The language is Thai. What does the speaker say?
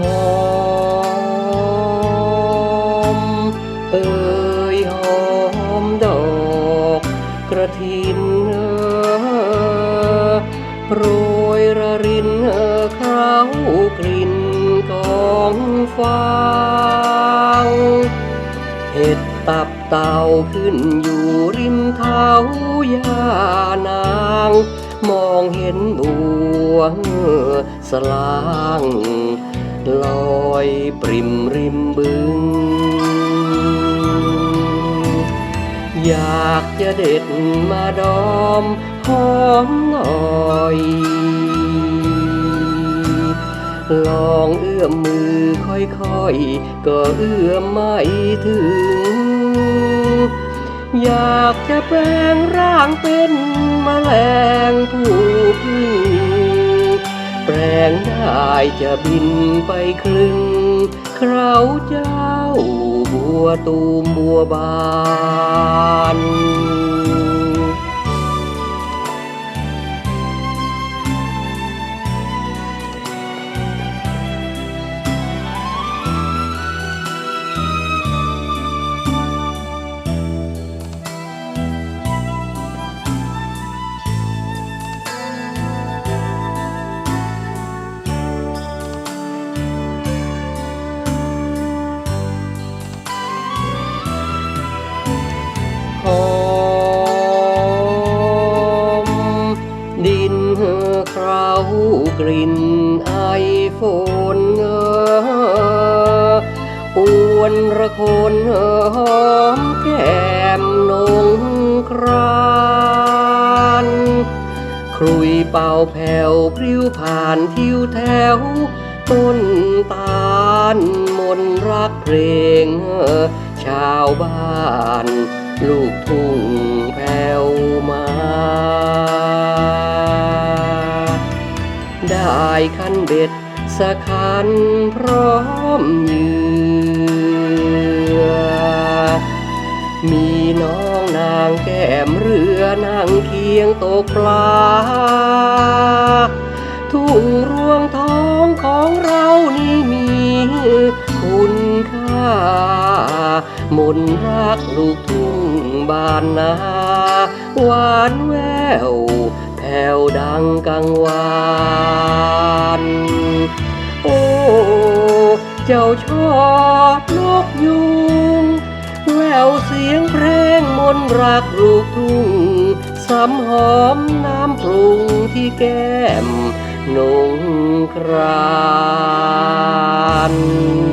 หอม เอ่ยหอมดอกกระถินเอ่อโรยระรินเอ่อเคล้ากลิ่นกองฟางเห็ดตับเต่าขึ้นอยู่ริมเท้ายานาง มองเห็นบัวสลาง ลอยปริมริมบึง อยากจะเด็ดมาดอมหอมหน่อย ลองเอื้อมมือค่อยๆ ก็เอื้อมไม่ถึง อยากจะแปลงร่างเป็นแมลงผู้พึ่ง งได้จะบินไปครึ่งคราวเจ้าบัวตูมบัวบาน กลิ่นไอฝนอ่ออวนระคนเอ่อหอมแก้มนงครานครุยเป่าแผ่วพริ้วผ่านทิวแถว ต้นตาลมนรักเพลงชาวบ้าน ลูกทุ่ง ได้คันเบ็ดสักคันพร้อมเหยื่อมีน้องนางแก้มเรือนั่งเคียงตกปลา ทุ่งรวงทองของเรานี่มีคุณค่ามนรักลูกทุ่งบานนาหวานแววแผ่วดังกังวาน เจ้าชอบนกยุงแววเสียงเพลงมนรักลูกทุ่งสำหอมน้ำปรุงที่แก้มนงคราน